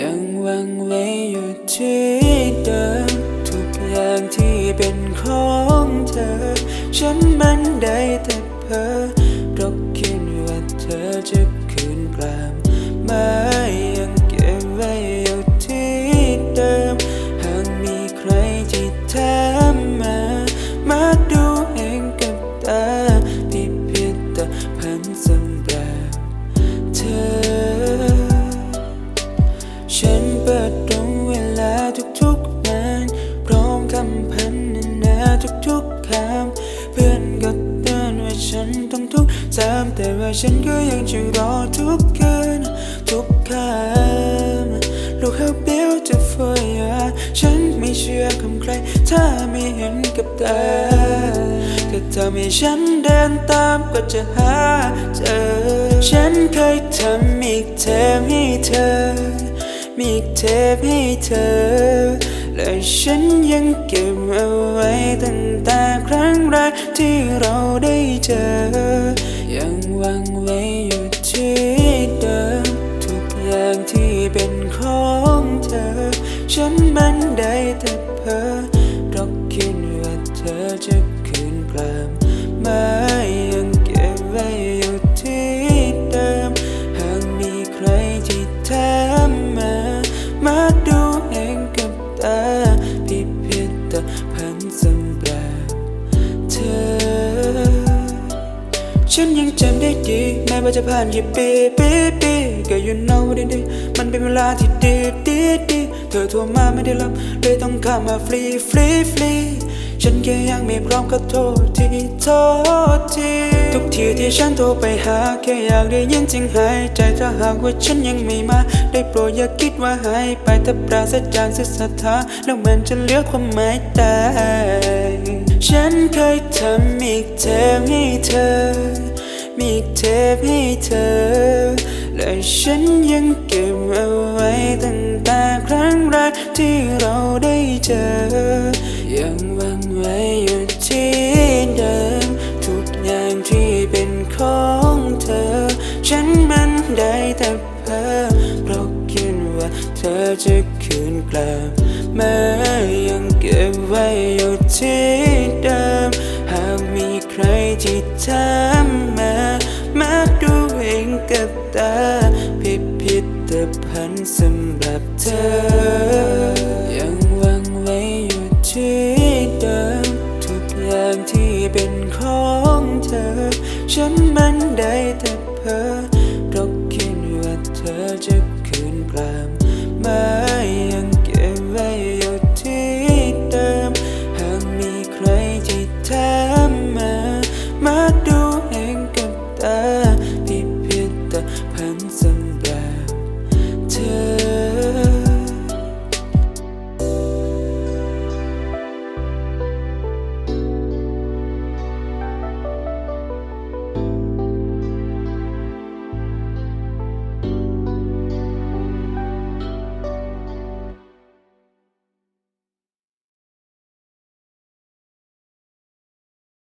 วังไว้อยู่ที่เดิม ทุกอย่างที่เป็นของเธอ ฉันมันได้แต่เพ้อเพราะคิดว่าเธอจะคืนกลับมา ฉันเปิดตรงเวลาทุกๆงานพร้อมคำพันนานาทุกๆคำเพื่อนก็เตือนว่าฉันต้องทุกซ้ำแต่ว่าฉันก็ยังจะรอทุกคืนทุกคำ Look how beautiful you are ฉันไม่เชื่อคำใคร ถ้าไม่เห็นกับตาก็ทำให้ฉันเดินตามก็จะหาเจอ ฉันเคยทำอีกเทปให้เธอ มีเทปให้เธอ และฉันยังเก็บเอาไว้ตั้งแต่ครั้งแรกที่เราได้เจอ ยังวังไว้อยู่ที่เดิม ทุกอย่างที่เป็นของเธอ ฉันมันได้แต่เพ้อเพราะคิดว่าเธอจะคืนกลับ สำหรับเธอ ฉันยังจำได้ดีแม้ว่าจะผ่านกี่ปีปีปีก็ you know ดีดีมันเป็นเวลาที่ดีดีดีเธอโทรมาไม่ได้รับเลยต้องข้ามาฟรีฟรีฟรี ฉันแค่ยังไม่พร้อมก็โทษทีโทษทีทุกทีที่ฉันโทรไปหาแค่อยากได้ยินเสียงหายใจถ้าหากว่าฉันยังไม่มา ได้โปรดอย่าคิดว่าหายไปถ้าปราศจากศึกษรัทธาแล้วมันจะเลือความหมายตายฉันเคยทำอีกเทปให้เธอ มีอีกเทปให้เธอ และฉันยังเก็บเอาไว้ตั้งแต่ครั้งแรกที่เราได้เจอยังวัง ฉันมันได้แต่เพ้อเพราะคิดว่าเธอจะคืนกลับมายังเก็บไว้อยู่ที่เดิม หากมีใครที่ถามมา มาดูเองกับตา พิพิธภัณฑ์สำหรับเธอ ยังวังไว้อยู่ที่เดิม ทุกอย่างที่เป็นของเธอ ฉันมันได้แต่ เพอราะคิดว่าเธอจะคืนกลับมายังเก็บไว้อยู่ที่เดิม หากมีใครที่แทมมา มาดูเองกับตา